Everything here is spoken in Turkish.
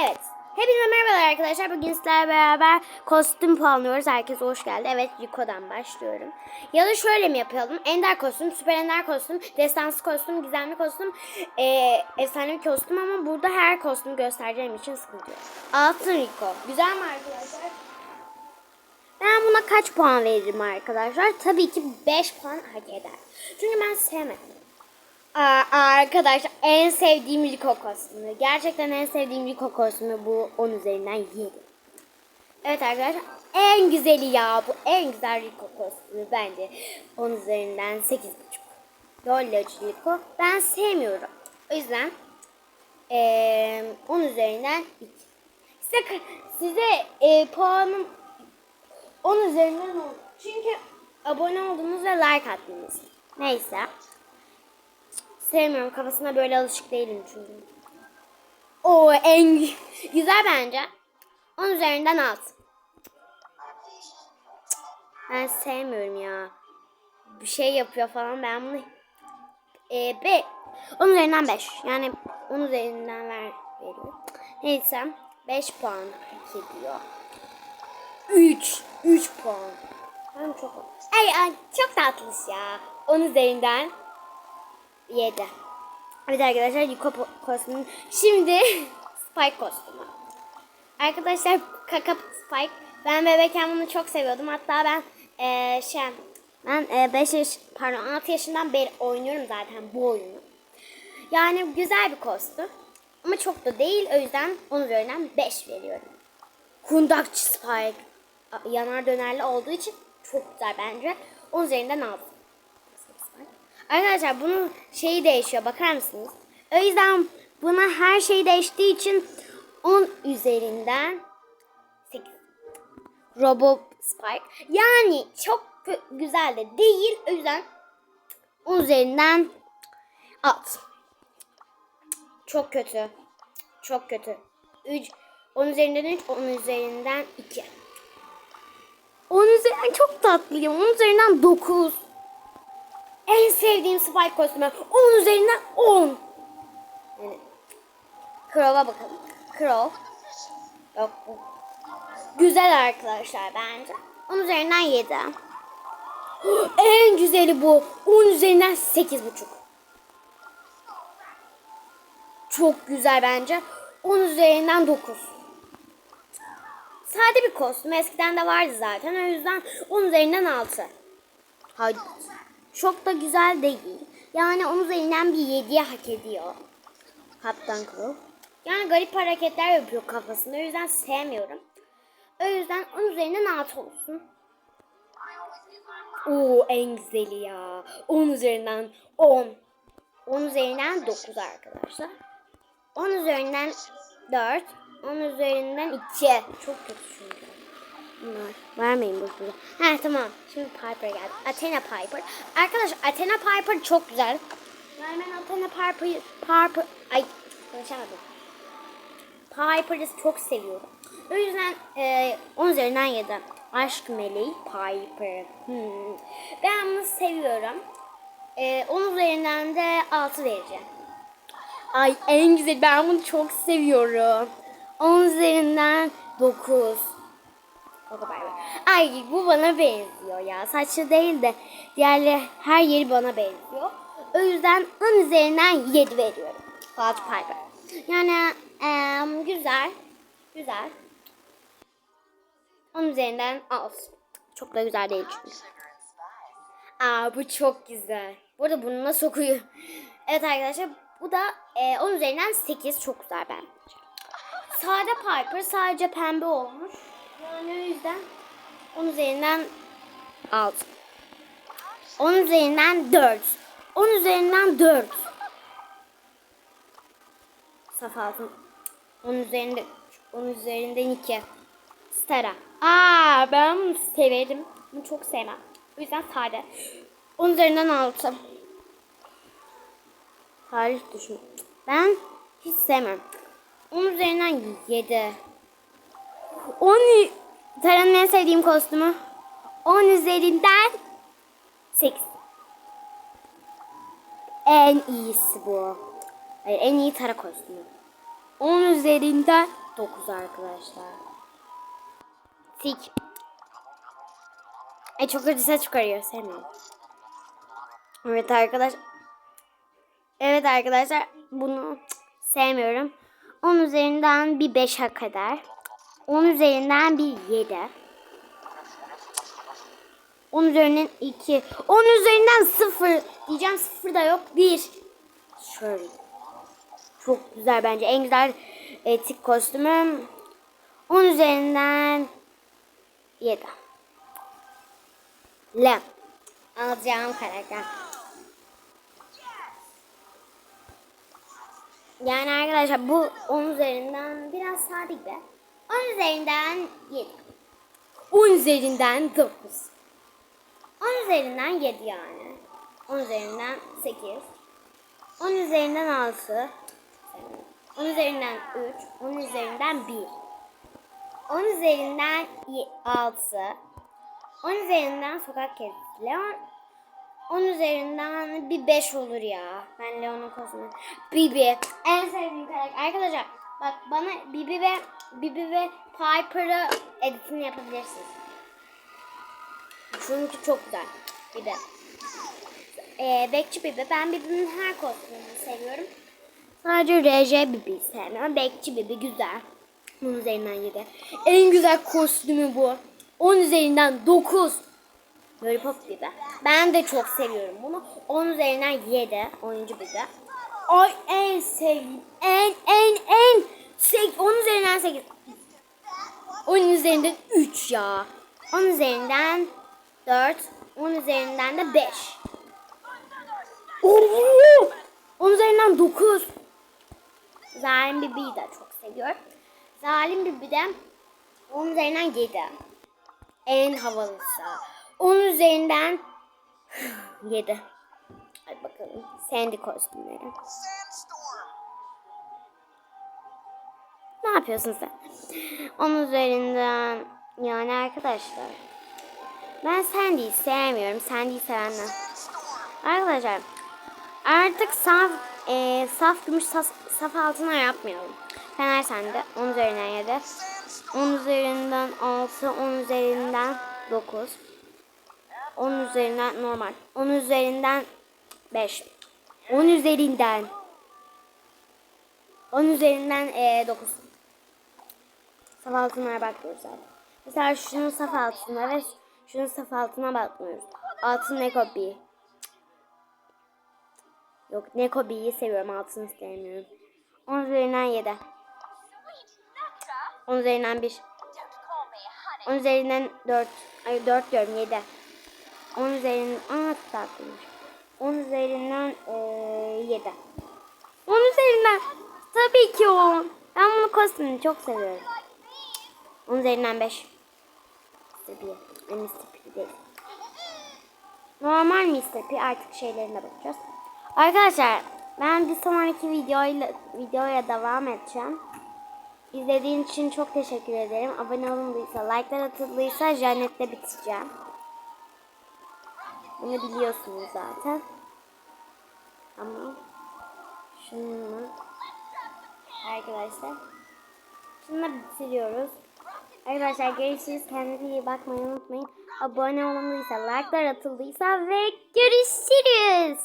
Evet. Hepinize merhabalar arkadaşlar. Bugün sizlerle beraber kostüm puanlıyoruz. Herkese hoş geldi. Evet Rico'dan başlıyorum. Ya da şöyle mi yapalım? Ender kostüm, süper ender kostüm, destansı kostüm, gizemli kostüm, eee efsanevi kostüm ama burada her kostümü göstereceğim için sıkıntı yok. Altın Rico. Güzel mi arkadaşlar? Ben buna kaç puan veririm arkadaşlar? Tabii ki 5 puan hak eder. Çünkü ben sevmedim. Aa, arkadaşlar en sevdiğim Rico kostümü. Gerçekten en sevdiğim Rico kostümü bu 10 üzerinden 7. Evet arkadaşlar en güzeli ya bu en güzel Rico kostümü bence 10 üzerinden 8.5. Dollacı Rico ben sevmiyorum. O yüzden eee 10 üzerinden 2. Size, size eee, puanım 10 üzerinden 10. Çünkü abone oldunuz ve like attınız. Neyse. Sevmiyorum. Kafasına böyle alışık değilim çünkü. O en güzel bence. 10 üzerinden 6. Ben sevmiyorum ya. Bir şey yapıyor falan ben bunu e, be, 10 üzerinden 5. Yani 10 üzerinden ver veriyor. Neyse 5 puan hak ediyor. 3 3 puan. Ben çok ay, ay çok tatlış ya. 10 üzerinden 7. Evet arkadaşlar Yuko kostümü. Şimdi Spike kostümü. Arkadaşlar Kaka Spike. Ben bebekken bunu çok seviyordum. Hatta ben eee şey ben 5 yaş pardon 6 yaşından beri oynuyorum zaten bu oyunu. Yani güzel bir kostüm. Ama çok da değil. O yüzden 10 üzerinden 5 veriyorum. Kundakçı Spike. Yanar dönerli olduğu için çok güzel bence. 10 üzerinden 6. Arkadaşlar bunun şeyi değişiyor bakar mısınız? O yüzden buna her şey değiştiği için 10 üzerinden 8. Robo Spike. Yani çok gü- güzel de değil. O yüzden 10 üzerinden 6. Çok kötü. Çok kötü. 3 10 üzerinden 3, 10 üzerinden 2. 10 üzerinden çok tatlıyım. 10 üzerinden 9. En sevdiğim Spike kostümü. 10 üzerinden 10. Yani, Crow'a bakalım. Crow. Yok bu. Güzel arkadaşlar bence. 10 üzerinden 7. En güzeli bu. 10 üzerinden 8,5. Çok güzel bence. 10 üzerinden 9. Sade bir kostüm. Eskiden de vardı zaten. O yüzden 10 üzerinden 6. Hadi. Çok da güzel değil. Yani 10 üzerinden bir 7'ye hak ediyor. Kaptan Crow. Yani garip hareketler yapıyor kafasında. O yüzden sevmiyorum. O yüzden 10 üzerinden 6 olsun. Oo en güzeli ya. 10 üzerinden 10. 10 üzerinden 9 arkadaşlar. 10 üzerinden 4. 10 üzerinden 2. Çok kötü çünkü. Bunlar. Vermeyin boşuna. Ha tamam. Şimdi Piper geldi. Athena Piper. Arkadaşlar Athena Piper çok güzel. Yani Athena Piper, Piper, ay konuşamadım. Piper'ı çok seviyorum. O yüzden e, 10 üzerinden 7. Aşk meleği Piper. Hmm. Ben bunu seviyorum. E, 10 üzerinden de 6 vereceğim. Ay en güzel. Ben bunu çok seviyorum. 10 üzerinden 9. O. Ay bu bana benziyor ya. Saçı değil de diğerleri her yeri bana benziyor. O yüzden 10 üzerinden 7 veriyorum. Wild Piper. Yani em, güzel. Güzel. 10 üzerinden 6. Çok da güzel değil çünkü. Aa bu çok güzel. Bu arada burnuna sokuyor. Evet arkadaşlar bu da e, 10 üzerinden 8 çok güzel bence. Sade Piper sadece pembe olmuş. Yani o yüzden 10 üzerinden 6. 10 üzerinden 4. 10 üzerinden 4. Saf altın. 10 üzerinde 10 üzerinden 2. Stara. Aa ben bunu severim. Bunu çok sevmem. O yüzden sade. 10 üzerinden 6. Tarih düşün. Ben hiç sevmem. 10 üzerinden 7. 10 Tara'nın en sevdiğim kostümü. 10 üzerinden 8. En iyisi bu. Hayır, en iyi Tara kostümü. 10 üzerinden 9 arkadaşlar. Tik. E çok kötü ses çıkarıyor. Sevmiyorum. Evet arkadaş. Evet arkadaşlar bunu sevmiyorum. 10 üzerinden bir 5 hak eder. 10 üzerinden bir 7. 10 üzerinden 2. 10 üzerinden 0. Diyeceğim 0 da yok. 1. Şöyle. Çok güzel bence. En güzel etik kostümüm. 10 üzerinden 7. Lem. Alacağım karakter. Yani arkadaşlar bu 10 üzerinden biraz sabit be. 10 üzerinden 7. 10 üzerinden 9. 10 üzerinden 7 yani. 10 üzerinden 8. 10 üzerinden 6. 10 üzerinden 3. 10 üzerinden 1. 10 üzerinden 6. 10 üzerinden sokak kedisi. Leon 10 üzerinden bir 5 olur ya. Ben Leon'un kostümü. Bibi. En sevdiğim karakter. Arkadaşlar bak bana Bibi ve Bibi ve Piper'ı editini yapabilirsiniz. Çünkü çok güzel. Bibi. Ee, Bekçi Bibi. Ben Bibi'nin her kostümünü seviyorum. Sadece RJ Bibi'yi sevmiyorum. Bekçi Bibi güzel. 10 üzerinden 7. En güzel kostümü bu. 10 üzerinden 9. Lollipop gibi. Ben de çok seviyorum bunu. 10 üzerinden 7 oyuncu de. Ay en sevdiğim en en 10 üzerinden 8. 10 üzerinden 3 ya. 10 üzerinden 4. 10 üzerinden de 5. Oo! 10 üzerinden 9. Zalim Bibi'yi de çok seviyorum. Zalim Bibi de 10 üzerinden 7. En havalısı. 10 üzerinden 7. Hadi bakalım. Sandy kostümleri. Ne yapıyorsun sen? 10 üzerinden yani arkadaşlar. Ben Sandy'yi sevmiyorum. Sandy'yi sevenler. Arkadaşlar artık saf e, saf gümüş saf, saf altına yapmayalım. Fener sende 10 üzerinden 7. 10 üzerinden 6, 10 üzerinden 9. 10 üzerinden normal. 10 üzerinden 5. 10 üzerinden 10 üzerinden e, 9. Saf altınlara bakıyoruz zaten. Mesela şunun saf altına ve şunun saf altına bakmıyoruz. Altın Nekobi. Yok Nekobi'yi seviyorum altını sevmiyorum. 10 üzerinden 7. 10 üzerinden 1. 10 üzerinden 4. Ay 4 diyorum 7. 10 üzerinden aa tatlıymış. 10 üzerinden e, 7. 10 üzerinden tabii ki 10. Ben bunu kostümünü çok seviyorum. 10 üzerinden 5. Mr. P. Ay, Mr. P değil. Normal Mr. P artık şeylerine bakacağız. Arkadaşlar ben bir sonraki videoyla videoya devam edeceğim. İzlediğin için çok teşekkür ederim. Abone olunduysa, like'lar atıldıysa Janet'le biteceğim. Bunu biliyorsunuz zaten. Ama şunu arkadaşlar şunu bitiriyoruz. Arkadaşlar görüşürüz. Kendinize iyi bakmayı unutmayın. Abone olunduysa, like'lar atıldıysa ve görüşürüz.